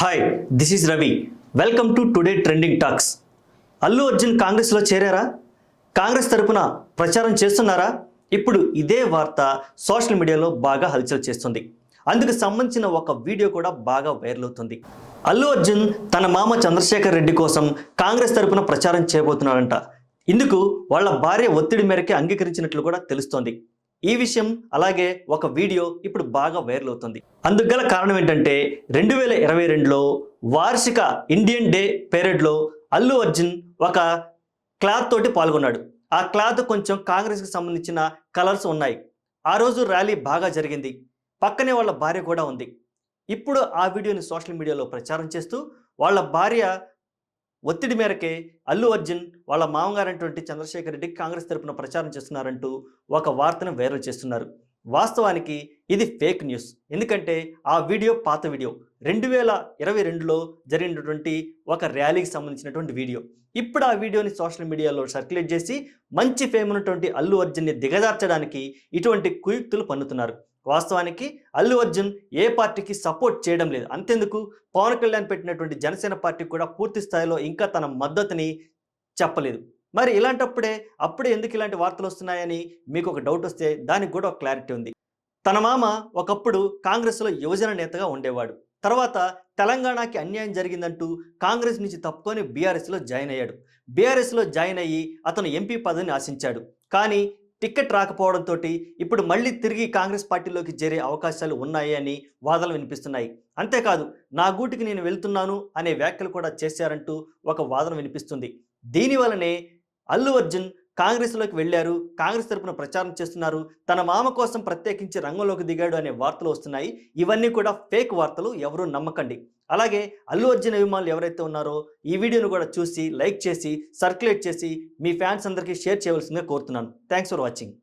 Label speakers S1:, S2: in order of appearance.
S1: Hi this is Ravi welcome to today trending talks Allu Arjun కాంగ్రెస్లో చేరారా? కాంగ్రెస్ తరపున ప్రచారం చేస్తున్నారా? ఇప్పుడు ఇదే వార్త సోషల్ మీడియాలో బాగా హల్చల్ చేస్తుంది. అందుకు సంబంధించిన ఒక వీడియో కూడా బాగా వైరల్ అవుతుంది. అల్లు అర్జున్ తన మామ చంద్రశేఖర్ రెడ్డి కోసం కాంగ్రెస్ తరపున ప్రచారం చేయబోతున్నాడంట. ఇందుకు వాళ్ళ భార్య ఒత్తిడి మేరకే అంగీకరించినట్లు కూడా తెలుస్తోంది. ఈ విషయం అలాగే ఒక వీడియో ఇప్పుడు బాగా వైరల్ అవుతుంది. అందుకు గల కారణం ఏంటంటే రెండు వేల ఇరవై రెండులో వార్షిక ఇండియన్ డే పెరేడ్లో అల్లు అర్జున్ ఒక క్లాత్ తోటి పాల్గొన్నాడు. ఆ క్లాత్ కొంచెం కాంగ్రెస్కి సంబంధించిన కలర్స్ ఉన్నాయి. ఆ రోజు ర్యాలీ బాగా జరిగింది. పక్కనే వాళ్ళ భార్య కూడా ఉంది. ఇప్పుడు ఆ వీడియోని సోషల్ మీడియాలో ప్రచారం చేస్తూ వాళ్ళ భార్య ఒత్తిడి మేరకే అల్లు అర్జున్ వాళ్ళ మామగారైనటువంటి చంద్రశేఖర్ రెడ్డికి కాంగ్రెస్ తరపున ప్రచారం చేస్తున్నారంటూ ఒక వార్తను వైరల్ చేస్తున్నారు. వాస్తవానికి ఇది ఫేక్ న్యూస్. ఎందుకంటే ఆ వీడియో పాత వీడియో. రెండు వేల ఇరవై రెండులో జరిగినటువంటి ఒక ర్యాలీకి సంబంధించినటువంటి వీడియో. ఇప్పుడు ఆ వీడియోని సోషల్ మీడియాలో సర్క్యులేట్ చేసి మంచి ఫేమ్ ఉన్నటువంటి అల్లు అర్జున్ని దిగజార్చడానికి ఇటువంటి కుయుక్తులు పన్నుతున్నారు. వాస్తవానికి అల్లు అర్జున్ ఏ పార్టీకి సపోర్ట్ చేయడం లేదు. అంతెందుకు? పవన్ కళ్యాణ్ పెట్టినటువంటి జనసేన పార్టీ కూడా పూర్తి స్థాయిలో ఇంకా తన మద్దతుని చెప్పలేదు. మరి ఇలాంటప్పుడే అప్పుడే ఎందుకు ఇలాంటి వార్తలు వస్తున్నాయని మీకు ఒక డౌట్ వస్తే దానికి కూడా ఒక క్లారిటీ ఉంది. తన మామ ఒకప్పుడు కాంగ్రెస్లో యువజన నేతగా ఉండేవాడు. తర్వాత తెలంగాణకి అన్యాయం జరిగిందంటూ కాంగ్రెస్ నుంచి తప్పుకొని బీఆర్ఎస్లో జాయిన్ అయ్యాడు. బీఆర్ఎస్లో జాయిన్ అయ్యి అతను ఎంపీ పదవిని ఆశించాడు. కానీ టిక్కెట్ రాకపోవడంతో ఇప్పుడు మళ్ళీ తిరిగి కాంగ్రెస్ పార్టీలోకి చేరే అవకాశాలు ఉన్నాయి అని వాదనలు వినిపిస్తున్నాయి. అంతేకాదు నా గూటికి నేను వెళ్తున్నాను అనే వ్యాఖ్యలు కూడా చేశారంటూ ఒక వాదన వినిపిస్తుంది. దీనివలనే అల్లు అర్జున్ కాంగ్రెస్లోకి వెళ్ళారు. కాంగ్రెస్ తరపున ప్రచారం చేస్తున్నారు. తన మామ కోసం ప్రత్యేకించి రంగంలోకి దిగాడు అనే వార్తలు వస్తున్నాయి. ఇవన్నీ కూడా ఫేక్ వార్తలు ఎవరూ నమ్మకండి. అలాగే అల్లు అర్జున్ అభిమానులు ఎవరైతే ఉన్నారో ఈ వీడియోను కూడా చూసి లైక్ చేసి సర్క్యులేట్ చేసి మీ ఫ్యాన్స్ అందరికీ షేర్ చేయవలసిందిగా కోరుతున్నాను. Thanks for watching.